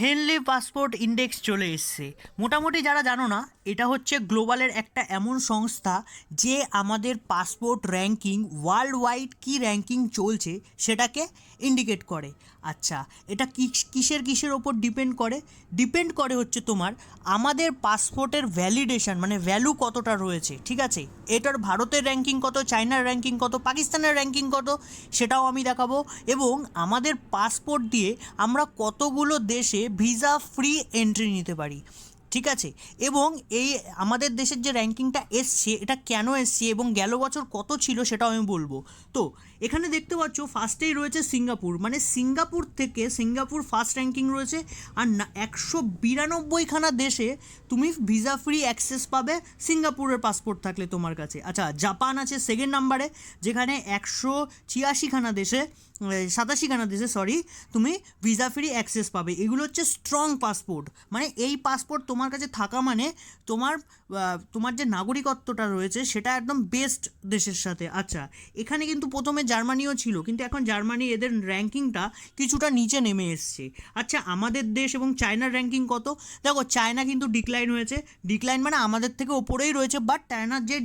Henley passport index চলে এসছে। মোটামুটি যারা জানো না, এটা হচ্ছে গ্লোবালের একটা এমন সংস্থা যে আমাদের পাসপোর্ট র্যাঙ্কিং ওয়ার্ল্ড ওয়াইড কী র্যাঙ্কিং চলছে সেটাকে ইন্ডিকেট করে। আচ্ছা এটা কিস- কিসের কিসের ওপর ডিপেন্ড করে? ডিপেন্ড করে হচ্ছে তোমার আমাদের পাসপোর্টের ভ্যালিডেশন মানে ভ্যালু কতটা রয়েছে, ঠিক আছে? এটার ভারতের র্যাঙ্কিং কত, চায়নার র্যাঙ্কিং কত, পাকিস্তানের র্যাঙ্কিং কত, সেটাও আমি দেখাবো। এবং আমাদের পাসপোর্ট দিয়ে আমরা কতগুলো দেশে ভিসা ফ্রি এন্ট্রি নিতে পারি, ঠিক আছে? এবং এই আমাদের দেশের যে র্যাঙ্কিংটা এসছে, এটা কেন এসছে এবং গেল বছর কত ছিল সেটাও আমি বলব। তো, এখানে দেখতে পাচ্ছ ফার্স্টেই রয়েছে সিঙ্গাপুর মানে সিঙ্গাপুর থেকে সিঙ্গাপুর ফার্স্ট র্যাঙ্কিং রয়েছে, আর না, একশো বিরানব্বইখানা দেশে তুমি ভিসা ফ্রি অ্যাক্সেস পাবে সিঙ্গাপুরের পাসপোর্ট থাকলে তোমার কাছে। আচ্ছা জাপান আছে সেকেন্ড নাম্বারে যেখানে একশো ছিয়াশিখানা দেশে সাতাশিখানা দেশে সরি তুমি ভিসা ফ্রি অ্যাক্সেস পাবে। এগুলো হচ্ছে স্ট্রং পাসপোর্ট মানে এই পাসপোর্ট তোমার কাছে থাকা মানে তোমার তোমার যে নাগরিকত্বটা রয়েছে, সেটা একদম বেস্ট দেশের সাথে। আচ্ছা এখানে কিন্তু প্রথমে জার্মানিও ছিল, কিন্তু এখন জার্মানি এদের র্যাঙ্কিংটা কিছুটা নিচে নেমে এসছে। আচ্ছা আমাদের দেশ এবং চায়নার র্যাঙ্কিং কত? দেখো, চায়না কিন্তু ডিক্লাইন হয়েছে। ডিক্লাইন মানে আমাদের থেকে ওপরেই রয়েছে বাট চায়নার যে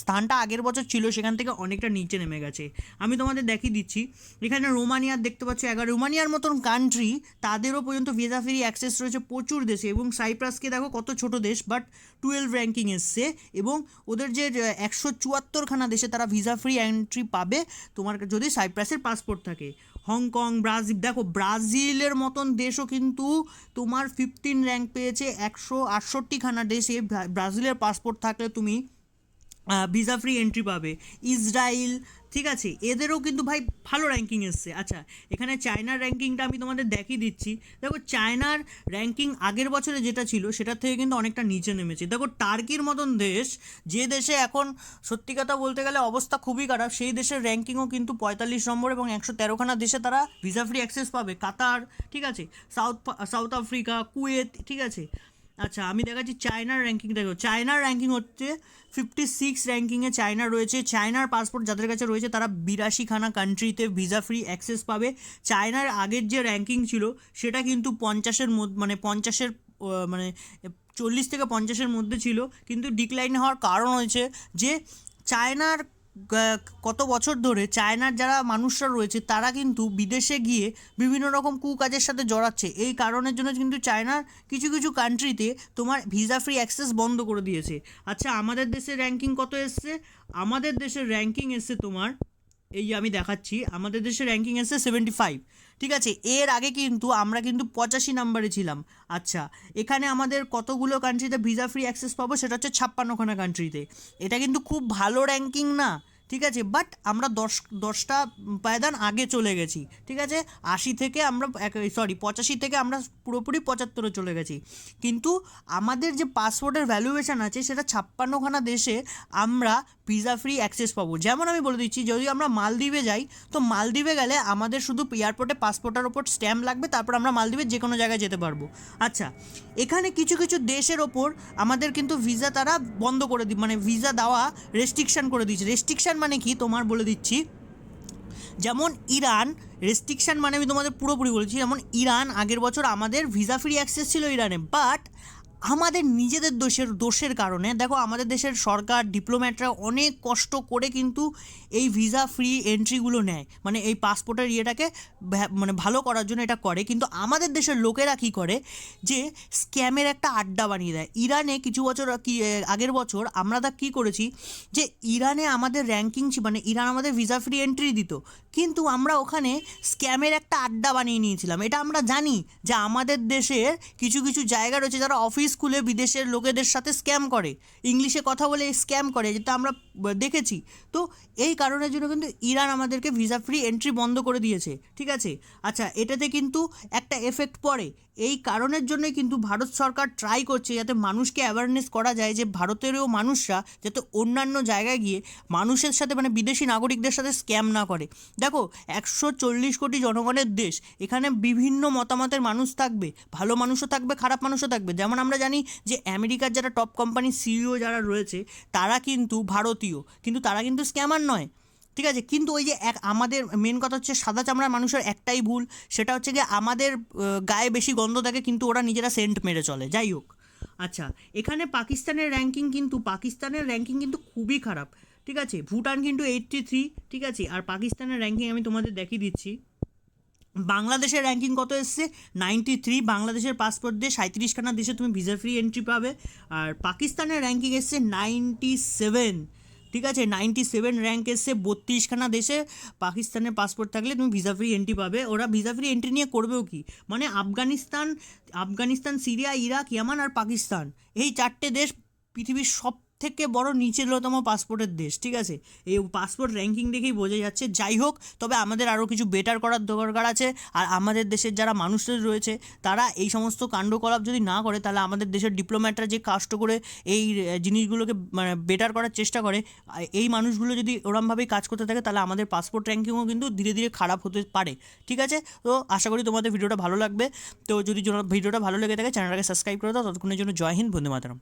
স্থানটা আগের বছর ছিল, সেখান থেকে অনেকটা নিচে নেমে গেছে। আমি তোমাদের দেখিয়ে দিচ্ছি। এখানে রোমানিয়ার দেখতে পাচ্ছ, এগারো, রোমানিয়ার মতন কান্ট্রি তাদেরও পর্যন্ত ভিসা ফ্রি অ্যাক্সেস রয়েছে প্রচুর দেশে এবং সাইপ্রাসকে দেখো কত ছোট দেশ বাট টুয়েলভ র্যাঙ্কিং এসছে এবং ওদের যে একশো চুয়াত্তরখানা দেশে তারা ভিসা ফ্রি এন্ট্রি পাবে, তোমার যদি সাইপ্রাসের পাসপোর্ট থাকে। হংকং ব্রাজিল দেখো ব্রাজিলের মতন দেশও কিন্তু তোমার ফিফটিন র্যাঙ্ক পেয়েছে, একশো আটষট্টিখানা দেশে ব্রাজিলের পাসপোর্ট থাকলে তুমি ভিসা ফ্রি এন্ট্রি পাবে। ইসরায়েল ঠিক আছে? এদেরও কিন্তু ভাই ভালো র্যাঙ্কিং এসছে। আচ্ছা এখানে চায়নার র্যাঙ্কিংটা আমি তোমাদের দেখিয়ে দিচ্ছি। দেখো চায়নার র্যাঙ্কিং আগের বছরে যেটা ছিল, সেটার থেকে কিন্তু অনেকটা নিচে নেমেছে। দেখো টার্কির মতন দেশ, যে দেশে এখন সত্যি কথা বলতে গেলে অবস্থা খুবই খারাপ, সেই দেশের র্যাঙ্কিংও কিন্তু পঁয়তাল্লিশ নম্বর এবং একশো তেরোখানা দেশে তারা ভিসা ফ্রি অ্যাক্সেস পাবে। কাতার, ঠিক আছে? সাউথ সাউথ আফ্রিকা কুয়েত ঠিক আছে? আচ্ছা আমি দেখাচ্ছি চায়নার র্যাঙ্কিং দেখো। চায়নার র্যাঙ্কিং হচ্ছে ফিফটি সিক্স র্যাঙ্কিংয়ে চায়না রয়েছে। চায়নার পাসপোর্ট যাদের কাছে রয়েছে, তারা বিরাশিখানা কান্ট্রিতে ভিসা ফ্রি অ্যাক্সেস পাবে। চায়নার আগের যে র্যাঙ্কিং ছিল, সেটা কিন্তু পঞ্চাশের মধ্যে মানে পঞ্চাশের মানে চল্লিশ থেকে পঞ্চাশের মধ্যে ছিল। কিন্তু ডিক্লাইন হওয়ার কারণ হয়েছে যে চায়নার কত বছর ধরে চায়নার যারা মানুষরা রয়েছে, তারা কিন্তু বিদেশে গিয়ে বিভিন্ন রকম কুকাজের সাথে জড়াচ্ছে। এই কারণের জন্য কিন্তু চায়নার কিছু কিছু কান্ট্রিতে তোমার ভিসা ফ্রি অ্যাক্সেস বন্ধ করে দিয়েছে। আচ্ছা আমাদের দেশের র্যাঙ্কিং কত এসছে? আমাদের দেশের র্যাঙ্কিং এসছে তোমার, এই আমি দেখাচ্ছি, আমাদের দেশের র্যাঙ্কিং এসছে সেভেন্টি ফাইভ ঠিক আছে, এর আগে কিন্তু আমরা কিন্তু পঁচাশি নাম্বারে ছিলাম। আচ্ছা এখানে আমাদের কতগুলো কান্ট্রিতে ভিসা ফ্রি অ্যাক্সেস পাবো? সেটা হচ্ছে ছাপ্পান্নখানা কান্ট্রিতে এটা কিন্তু খুব ভালো র্যাঙ্কিং না। ঠিক আছে? বাট আমরা দশ, দশটা পায়দান আগে চলে গেছি। ঠিক আছে? আশি থেকে আমরা সরি পঁচাশি থেকে আমরা পুরোপুরি পঁচাত্তরে চলে গেছি। কিন্তু আমাদের যে পাসপোর্টের ভ্যালুয়েশন আছে, সেটা ছাপ্পান্নখানা দেশে আমরা ভিসা ফ্রি অ্যাক্সেস পাবো। যেমন আমি বলে দিচ্ছি, যদি আমরা মালদ্বীপে যাই, তো মালদ্বীপে গেলে আমাদের শুধু এয়ারপোর্টে পাসপোর্টের ওপর স্ট্যাম্প লাগবে, তারপর আমরা মালদ্বীপের যে কোনো জায়গায় যেতে পারব। আচ্ছা এখানে কিছু কিছু দেশের ওপর আমাদের কিন্তু ভিসা তারা বন্ধ করে দি মানে ভিসা দেওয়া রেস্ট্রিকশন করে দিয়েছে। রেস্ট্রিকশন মানে কি? তোমার বলে দিচ্ছি, যেমন ইরান রেস্ট্রিকশান মানে আমি তোমাদের পুরোপুরি বলছি, যেমন ইরান আগের বছর আমাদের ভিসা ফ্রি অ্যাক্সেস ছিল ইরানে বাট আমাদের নিজেদের দোষের দোষের কারণে। দেখো, আমাদের দেশের সরকার, ডিপ্লোম্যাটরা অনেক কষ্ট করে কিন্তু এই ভিসা ফ্রি এন্ট্রিগুলো নেয়। মানে এই পাসপোর্টের ইয়েটাকে মানে ভালো করার জন্য এটা করে। কিন্তু আমাদের দেশের লোকেরা কী করে? যে স্ক্যামের একটা আড্ডা বানিয়ে দেয়। ইরানে কিছু বছর কি আগের বছর আমরা তা কী করেছি? যে ইরানে আমাদের র্যাঙ্কিং মানে ইরান আমাদের ভিসা ফ্রি এন্ট্রি দিত। কিন্তু আমরা ওখানে স্ক্যামের একটা আড্ডা বানিয়ে নিয়েছিলাম। এটা আমরা জানি যে আমাদের দেশের কিছু কিছু জায়গা রয়েছে যারা অফিস খুলে বিদেশের লোকেদের সাথে স্ক্যাম করে। ইংলিশে কথা বলে স্ক্যাম করে যেটা আমরা দেখেছি। তো এই কারণের জন্য কিন্তু ইরান আমাদেরকে ভিসা ফ্রি এন্ট্রি বন্ধ করে দিয়েছে, ঠিক আছে? আচ্ছা এটাতে কিন্তু একটা এফেক্ট পড়ে। এই কারণের জন্যই কিন্তু ভারত সরকার ট্রাই করছে যাতে মানুষকে অ্যাওয়ারনেস করা যায় যে ভারতেরও মানুষরা যাতে অন্যান্য জায়গায় গিয়ে মানুষের সাথে মানে বিদেশি নাগরিকদের সাথে স্ক্যাম না করে। দেখো, একশো চল্লিশ কোটি জনগণের দেশ, এখানে বিভিন্ন মতামতের মানুষ থাকবে, ভালো মানুষও থাকবে, খারাপ মানুষও থাকবে। যেমন আমরা জানি যে আমেরিকার যারা টপ কোম্পানি সিইও যারা রয়েছে, তারা কিন্তু ভারতীয়। কিন্তু তারা কিন্তু স্ক্যামার নয়। ঠিক আছে? কিন্তু ওই যে এক, আমাদের মেন কথা হচ্ছে সাদা চামড়ার মানুষের একটাই ভুল, সেটা হচ্ছে গিয়ে আমাদের গায়ে বেশি গন্ধ থাকে, কিন্তু ওরা নিজেরা সেন্ট মেরে চলে। যাই হোক। আচ্ছা এখানে পাকিস্তানের র্যাঙ্কিং কিন্তু, পাকিস্তানের র্যাঙ্কিং কিন্তু খুবই খারাপ। ঠিক আছে? ভুটান কিন্তু এইট্টি থ্রি ঠিক আছে? আর পাকিস্তানের র্যাঙ্কিং আমি তোমাদের দেখিয়ে দিচ্ছি। বাংলাদেশের র্যাঙ্কিং কত এসছে? নাইনটি থ্রি বাংলাদেশের পাসপোর্ট দিয়ে সাঁত্রিশখানা দেশে তুমি ভিসা ফ্রি এন্ট্রি পাবে। আর পাকিস্তানের র্যাঙ্কিং এসছে নাইনটি সেভেন ঠিক আছে নাইনটি সেভেন র্যাঙ্ক এসে বত্রিশখানা দেশে, পাকিস্তানের পাসপোর্ট থাকলে তুমি ভিসা ফ্রি এন্ট্রি পাবে। ওরা ভিসা ফ্রি এন্ট্রি নিয়ে করবেও কি? মানে Afghanistan Afghanistan, Syria, Iraq, Yemen আর পাকিস্তান, এই চারটে দেশ পৃথিবীর সব থেকে বড় নিচেরতম পাসপোর্টের দেশ, ঠিক আছে? এই পাসপোর্ট র্যাঙ্কিং দেখেই বোঝা যাচ্ছে। যাই হোক, তবে আমাদের আরও কিছু বেটার করার দরকার আছে। আর আমাদের দেশের যারা মানুষদের রয়েছে, তারা এই সমস্ত কাণ্ডকলাপ যদি না করে, তাহলে আমাদের দেশের ডিপ্লোম্যাটরা যে কাষ্ট করে এই জিনিসগুলোকে মানে বেটার করার চেষ্টা করে এই মানুষগুলো যদি ওরমভাবেই কাজ করতে থাকে, তাহলে আমাদের পাসপোর্ট র্যাঙ্কিংও কিন্তু ধীরে ধীরে খারাপ হতে পারে, ঠিক আছে? তো আশা করি তোমাদের ভিডিওটা ভালো লাগবে। তো যদি ভিডিওটা ভালো লেগে থাকে, চ্যানেলটাকে সাবস্ক্রাইব করে দাও। ততক্ষণের জন্য জয় হিন্দ, বন্দে মাতরম।